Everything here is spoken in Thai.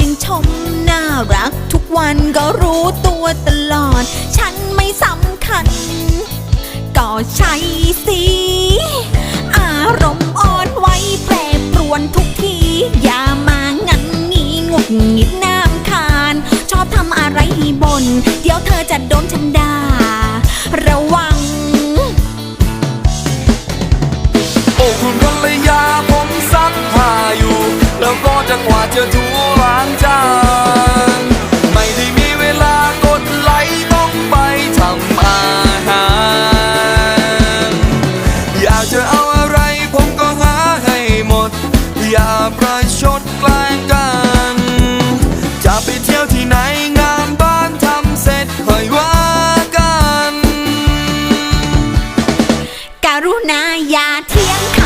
ยังชมน่ารัก ทุกวันก็รู้ตัวตลอด ฉันไม่สำคัญ ก็ใช่สิ อารมณ์อ่อนไหวแปรปรวนทุกที อย่ามางันงี้งุดหงิดน้ำคาน ชอบทำอะไรบน เดี๋ยวเธอจะโดนฉันด่าระวัง โอ้คุณภรรยาผมซักผ้าอยู่ แล้วก็จะกวาจะถูล้างจานไม่ได้มีเวลากดไลค์ต้องไปทำอาหาร อยากจะเอาอะไรผมก็หาให้หมด อย่าประชดกล้งกัน จะไปเที่ยวที่ไหนงานบ้านทำเสร็จค่อยว่ากัน การุณาอย่าเที่ยง